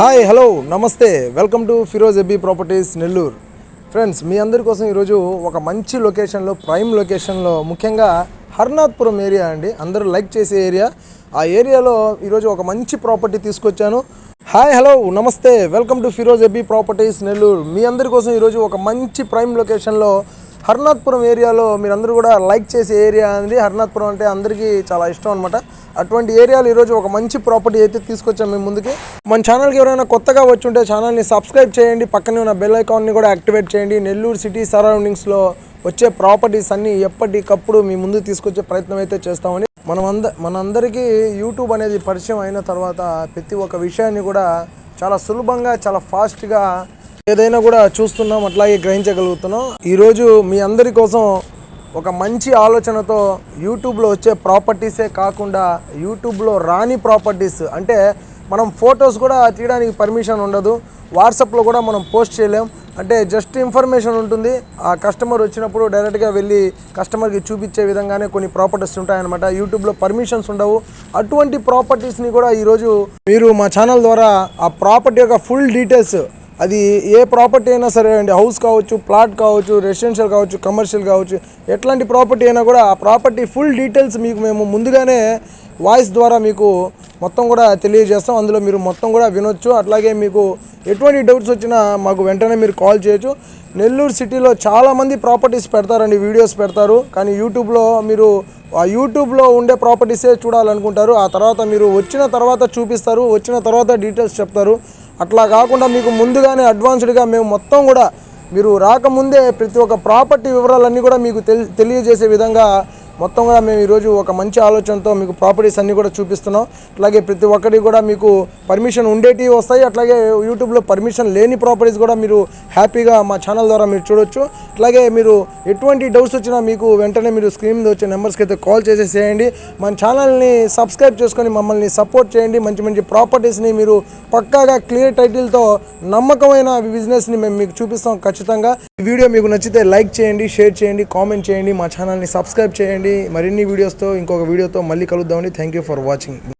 Hi hello నమస్తే. Welcome to Firoz AB properties Nellore friends మీ అందరి కోసం ఈరోజు ఒక మంచి లొకేషన్లో ప్రైమ్ లొకేషన్లో ముఖ్యంగా హర్నాథ్పురం ఏరియా అండి. అందరూ లైక్ చేసే ఏరియా ఆ ఏరియాలో ఈరోజు ఒక మంచి ప్రాపర్టీ తీసుకొచ్చాను. హాయ్ హలో నమస్తే. Welcome to Firoz AB properties Nellore మీ అందరి కోసం ఈరోజు ఒక మంచి ప్రైమ్ లొకేషన్లో హర్నాథ్పురం ఏరియాలో మీరందరూ కూడా లైక్ చేసే ఏరియా అండి హర్నాథ్పురం అంటే అందరికీ చాలా ఇష్టం అనమాట అటువంటి ఏరియాలో ఈరోజు ఒక మంచి ప్రాపర్టీ అయితే తీసుకొచ్చాం మేము ముందుకి. మన ఛానల్కి ఎవరైనా కొత్తగా వచ్చి ఉంటే ఛానల్ని సబ్స్క్రైబ్ చేయండి. పక్కనే ఉన్న బెల్ ఐకాన్ని కూడా యాక్టివేట్ చేయండి. నెల్లూరు సిటీ సరౌండింగ్స్లో వచ్చే ప్రాపర్టీస్ అన్నీ ఎప్పటికప్పుడు మీ ముందు తీసుకొచ్చే ప్రయత్నం అయితే చేస్తామని మనం అంద మనందరికీ యూట్యూబ్ అనేది పరిచయం అయిన తర్వాత ప్రతి ఒక్క విషయాన్ని కూడా చాలా సులభంగా చాలా ఫాస్ట్గా ఏదైనా కూడా చూస్తున్నాం అట్లాగే గ్రహించగలుగుతున్నాం. ఈరోజు మీ అందరి కోసం ఒక మంచి ఆలోచనతో యూట్యూబ్లో వచ్చే ప్రాపర్టీసే కాకుండా యూట్యూబ్లో రాని ప్రాపర్టీస్ అంటే మనం ఫొటోస్ కూడా తీయడానికి పర్మిషన్ ఉండదు. వాట్సాప్లో కూడా మనం పోస్ట్ చేయలేం. అంటే జస్ట్ ఇన్ఫర్మేషన్ ఉంటుంది. ఆ కస్టమర్ వచ్చినప్పుడు డైరెక్ట్గా వెళ్ళి కస్టమర్కి చూపించే విధంగానే కొన్ని ప్రాపర్టీస్ ఉంటాయన్నమాట. యూట్యూబ్లో పర్మిషన్స్ ఉండవు. అటువంటి ప్రాపర్టీస్ని కూడా ఈరోజు మీరు మా ఛానల్ ద్వారా ఆ ప్రాపర్టీ యొక్క ఫుల్ డీటెయిల్స్ అది ఏ ప్రాపర్టీ అయినా సరే అండి హౌస్ కావచ్చు ప్లాట్ కావచ్చు రెసిడెన్షియల్ కావచ్చు కమర్షియల్ కావచ్చు ఎట్లాంటి ప్రాపర్టీ అయినా కూడా ఆ ప్రాపర్టీ ఫుల్ డీటెయిల్స్ మీకు మేము ముందుగానే వాయిస్ ద్వారా మీకు మొత్తం కూడా తెలియజేస్తాం. అందులో మీరు మొత్తం కూడా వినొచ్చు. అట్లాగే మీకు ఎటువంటి డౌట్స్ వచ్చినా మాకు వెంటనే మీరు కాల్ చేయొచ్చు. నెల్లూరు సిటీలో చాలామంది ప్రాపర్టీస్ పెడతారండి వీడియోస్ పెడతారు. కానీ యూట్యూబ్లో మీరు ఆ యూట్యూబ్లో ఉండే ప్రాపర్టీసే చూడాలనుకుంటారు. ఆ తర్వాత మీరు వచ్చిన తర్వాత చూపిస్తారు వచ్చిన తర్వాత డీటెయిల్స్ చెప్తారు. అట్లా కాకుండా మీకు ముందుగానే అడ్వాన్స్డ్గా మేము మొత్తం కూడా మీరు రాకముందే ప్రతి ఒక్క ప్రాపర్టీ వివరాలన్నీ కూడా మీకు తెలి తెలియజేసే విధంగా మొత్తం కూడా మేము ఈరోజు ఒక మంచి ఆలోచనతో మీకు ప్రాపర్టీస్ అన్నీ కూడా చూపిస్తున్నాం. అట్లాగే ప్రతి ఒక్కటి కూడా మీకు పర్మిషన్ ఉండేటివి వస్తాయి. అట్లాగే యూట్యూబ్లో పర్మిషన్ లేని ప్రాపర్టీస్ కూడా మీరు హ్యాపీగా మా ఛానల్ ద్వారా మీరు చూడొచ్చు. అలాగే మీరు ఎటువంటి డౌట్స్ వచ్చినా మీకు వెంటనే మీరు స్క్రీన్ మీద వచ్చే నెంబర్స్కి అయితే కాల్ చేసేసేయండి. మన ఛానల్ని సబ్స్క్రైబ్ చేసుకొని మమ్మల్ని సపోర్ట్ చేయండి. మంచి మంచి ప్రాపర్టీస్ని మీరు పక్కాగా క్లియర్ టైటిల్తో నమ్మకమైన బిజినెస్ని మేము మీకు చూపిస్తాం ఖచ్చితంగా. ఈ వీడియో మీకు నచ్చితే లైక్ చేయండి షేర్ చేయండి కామెంట్ చేయండి. మా ఛానల్ని సబ్స్క్రైబ్ చేయండి. మరిన్ని వీడియోస్తో ఇంకొక వీడియోతో మళ్ళీ కలుద్దామండి. Thank you for watching.